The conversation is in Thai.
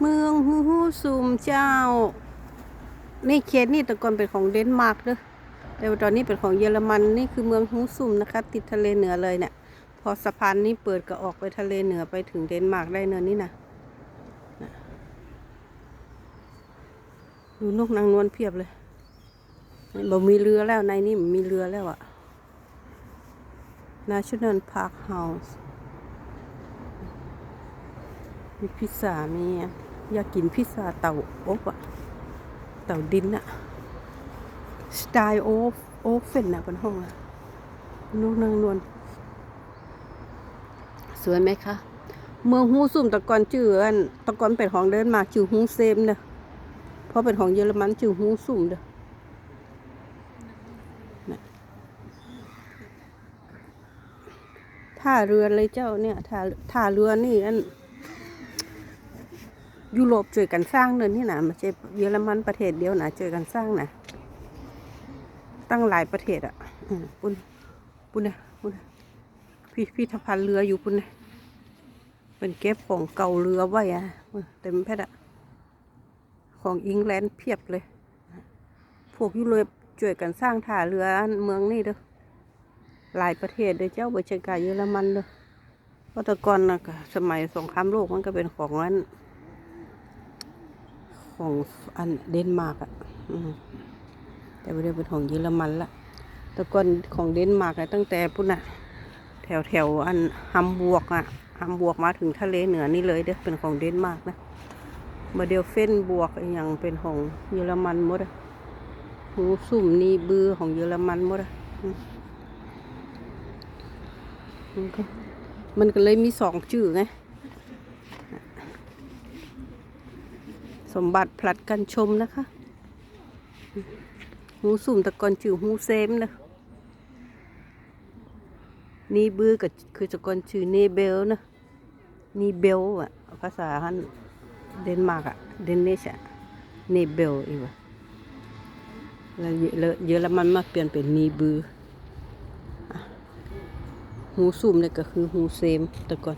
เมืองฮูฮูซุมเจ้า นี่เขตนี่ต่ก่อนเป็นของเดนมาร์กเด้อแต่ว่าตอนนี้เป็นของเยอรมันนี่คือเมืองฮูซุมนะคะ ติดทะเลเหนือเลยเนี่ยพอสะพานนี้เปิดก็ออกไปทะเลเหนือไปถึงเดนมาร์กได้เนินนี่นะน่ะดูนกนางนวลเพียบเลยบ่มีเรือแล้วในนี่มีเรือแล้วอะ National Park House มีพิซซ่ามีอยากกินพิซซ่าเต่าอบอะเต่าดินอะสไตล์โอฟโอฟเฟนอะบนห้องอะนูกนางนวลสวยไหมคะ เมืองฮูซุ่มตะกอนชื่ออันตะกอนเป็นของเดินมาชื่อฮูเซมเด้อเพราะเป็นของเยอรมันชื่อฮูซุ่มเด้อะท่าเรือเลยเจ้าเนี่ยท่าท่าเรือนี่อัน ยุโรปช่วยกันสร้างเนินนี่นะไม่ใช่เยอรมันประเทศเดียวนะช่วยกันสร้างนะตั้งหลายประเทศอะปุ่นปุ่นนะปุ่นพิพิธภัณฑ์เรืออยู่ปุ่นนะเป็นเก็บของเก่าเรือไว้อะเต็มแพทย์อะของอังแลนด์เพียบเลย พวกยุโรปช่วยกันสร้างท่าเรือเมืองนี่เด้อหลายประเทศเลยเจ้าบริการเยอรมันเด้อเพราะแต่ก่อนนะสมัยสงครามโลกมันก็เป็นของนั้น ของอันเดนมาร์กอะแต่ไม่ได้เป็นของเยอรมันละแต่ก่อนของเดนมาร์กตั้งแต่พุ่นน่ะ แถวแถวอันฮัมบวกอะฮัมบวกมาถึงทะเลเหนือนี่เลยเด้อเป็นของเดนมาร์กนะมาเดียวเฟนบวกอย่างเป็นของเยอรมันหมดอะหูสุ่มนีบือของเยอรมันหมดอะมันก็มันก็เลยมีสองชื่อไง สมบัติผลัดกันชมนะคะ หูสุ่มตะกอนชื่อหูเซมนะ นี่บือกับคือตะกอนชื่อเนเบลนะ นี่เบลอะภาษาฮันเดนมาร์กอะเดนเนชอะเนเบลอีกว่ะแล้วเยอะเยอรมันมาเปลี่ยนเป็นนีบืออะหูสุ่มเนี่ยก็คือหูเซมตะกอน